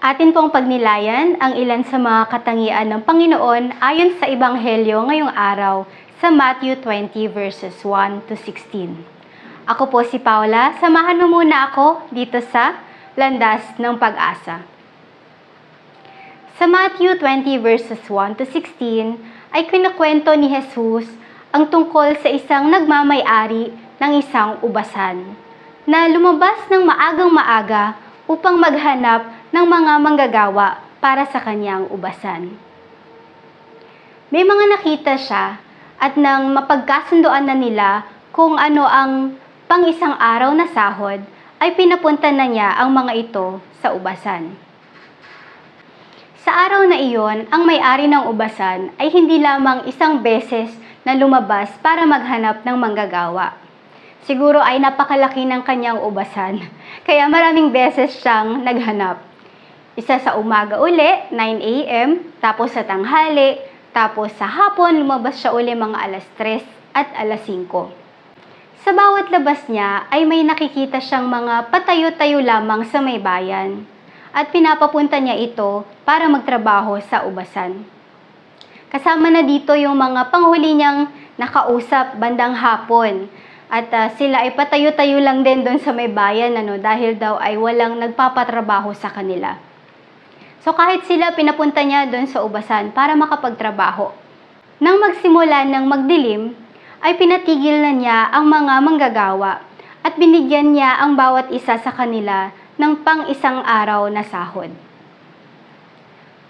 Atin pong pagnilayan ang ilan sa mga katangian ng Panginoon ayon sa Ebanghelyo ngayong araw sa Matthew 20 verses 1 to 16. Ako po si Paula, samahan mo muna ako dito sa Landas ng Pag-asa. Sa Matthew 20 verses 1 to 16 ay kinakwento ni Jesus ang tungkol sa isang nagmamay-ari ng isang ubasan na lumabas ng maagang maaga upang maghanap ng mga manggagawa para sa kanyang ubasan. May mga nakita siya at nang mapagkasundoan na nila kung ano ang pang isang araw na sahod, ay pinapunta na niya ang mga ito sa ubasan. Sa araw na iyon, ang may-ari ng ubasan ay hindi lamang isang beses na lumabas para maghanap ng manggagawa. Siguro ay napakalaki ng kanyang ubasan, kaya maraming beses siyang naghanap. Isa sa umaga uli, 9 a.m., tapos sa tanghali, tapos sa hapon lumabas siya uli mga alas 3 at alas 5. Sa bawat labas niya ay may nakikita siyang mga patayo-tayo lamang sa may bayan at pinapapunta niya ito para magtrabaho sa ubasan. Kasama na dito yung mga panghuli niyang nakausap bandang hapon at ah, sila ay patayo-tayo lang din doon sa may bayan ano, dahil daw ay walang nagpapatrabaho sa kanila. So kahit sila pinapunta niya doon sa ubasan para makapagtrabaho. Nang magsimula ng magdilim, ay pinatigil na niya ang mga manggagawa at binigyan niya ang bawat isa sa kanila ng pang isang araw na sahod.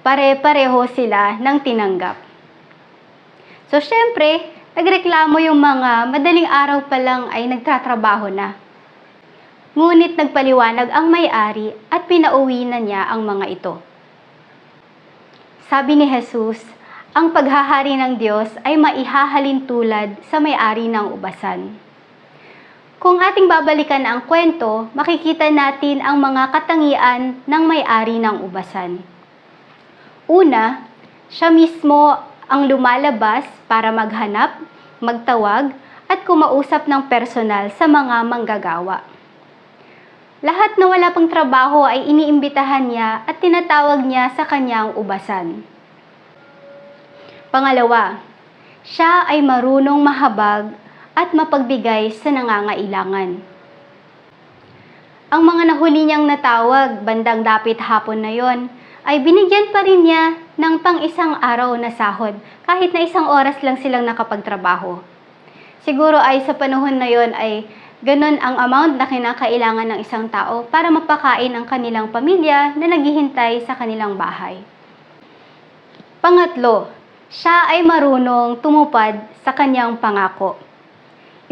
Pare-pareho sila ng tinanggap. So syempre, nagreklamo yung mga madaling araw pa lang ay nagtatrabaho na. Ngunit nagpaliwanag ang may-ari at pinauwi na niya ang mga ito. Sabi ni Jesus, ang paghahari ng Diyos ay maihahalin tulad sa may-ari ng ubasan. Kung ating babalikan ang kwento, makikita natin ang mga katangian ng may-ari ng ubasan. Una, siya mismo ang lumalabas para maghanap, magtawag, at kumausap ng personal sa mga manggagawa. Lahat na wala pang trabaho ay iniimbitahan niya at tinatawag niya sa kanyang ubasan. Pangalawa, siya ay marunong mahabag at mapagbigay sa nangangailangan. Ang mga nahuli niyang natawag bandang dapit hapon na yon ay binigyan pa rin niya ng pang isang araw na sahod kahit na isang oras lang silang nakapagtrabaho. Siguro ay sa panahon na yon ay ganun ang amount na kinakailangan ng isang tao para mapakain ang kanilang pamilya na naghihintay sa kanilang bahay. Pangatlo, siya ay marunong tumupad sa kanyang pangako.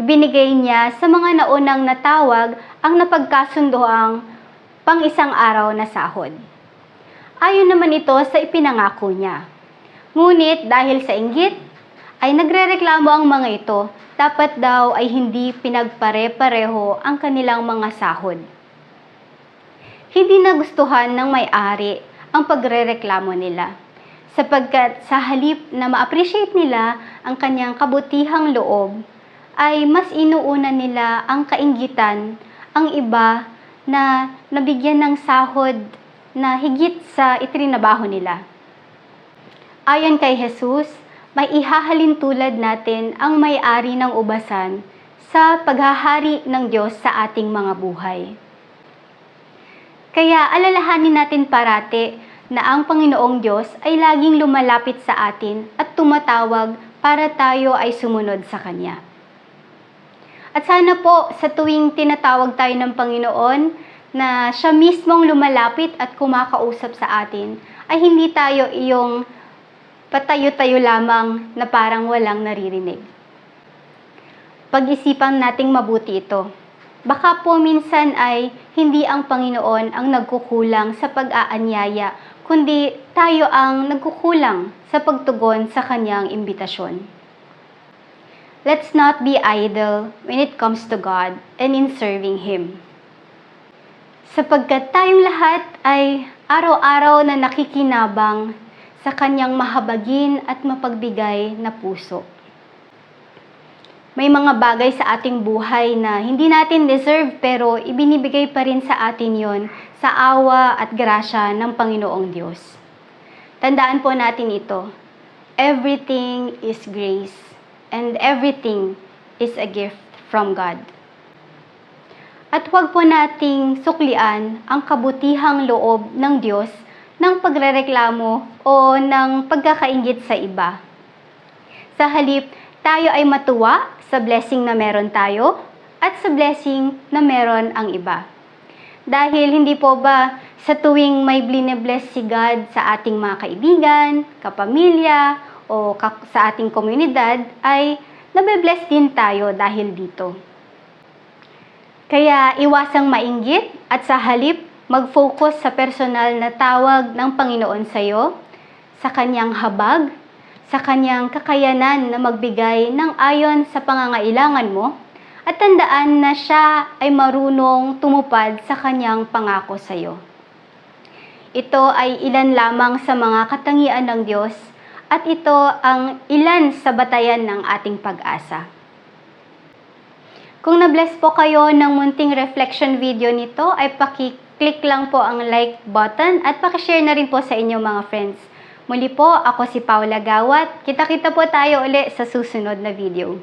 Ibinigay niya sa mga naunang natawag ang napagkasundoang pang isang araw na sahod. Ayon naman ito sa ipinangako niya. Ngunit dahil sa inggit, ay nagrereklamo ang mga ito, dapat daw ay hindi pinagpare-pareho ang kanilang mga sahod. Hindi nagustuhan ng may-ari ang pagrereklamo nila sapagkat sa halip na ma-appreciate nila ang kanyang kabutihang loob, ay mas inuuna nila ang kainggitan, ang iba na nabigyan ng sahod na higit sa itrinabaho nila. Ayon kay Jesus, may ihahalin tulad natin ang may-ari ng ubasan sa paghahari ng Diyos sa ating mga buhay. Kaya alalahanin natin parati na ang Panginoong Diyos ay laging lumalapit sa atin at tumatawag para tayo ay sumunod sa Kanya. At sana po sa tuwing tinatawag tayo ng Panginoon na siya mismong lumalapit at kumakausap sa atin, ay hindi tayo iyong patayo-tayo lamang na parang walang naririnig. Pag-isipan nating mabuti ito. Baka po minsan ay hindi ang Panginoon ang nagkukulang sa pag-aanyaya, kundi tayo ang nagkukulang sa pagtugon sa kanyang imbitasyon. Let's not be idle when it comes to God and in serving Him. Sapagkat tayong lahat ay araw-araw na nakikinabang sa kanyang mahabagin at mapagbigay na puso. May mga bagay sa ating buhay na hindi natin deserve pero ibinibigay pa rin sa atin yon sa awa at grasya ng Panginoong Diyos. Tandaan po natin ito. Everything is grace and everything is a gift from God. At huwag po nating suklian ang kabutihang loob ng Diyos ng pagrereklamo o ng pagkakaingit sa iba. Sa halip, tayo ay matuwa sa blessing na meron tayo at sa blessing na meron ang iba. Dahil hindi po ba sa tuwing may bless si God sa ating mga kaibigan, kapamilya, o sa ating komunidad, ay nabe-bless din tayo dahil dito. Kaya iwasang mainggit at sa halip mag-focus sa personal na tawag ng Panginoon sa iyo, sa kanyang habag, sa kanyang kakayanan na magbigay ng ayon sa pangangailangan mo, at tandaan na siya ay marunong tumupad sa kanyang pangako sa iyo. Ito ay ilan lamang sa mga katangian ng Diyos at ito ang ilan sa batayan ng ating pag-asa. Kung na-bless po kayo ng munting reflection video nito, ay paki-click lang po ang like button at paki-share na rin po sa inyong mga friends. Muli po, ako si Paula Gawat. Kita-kita po tayo uli sa susunod na video.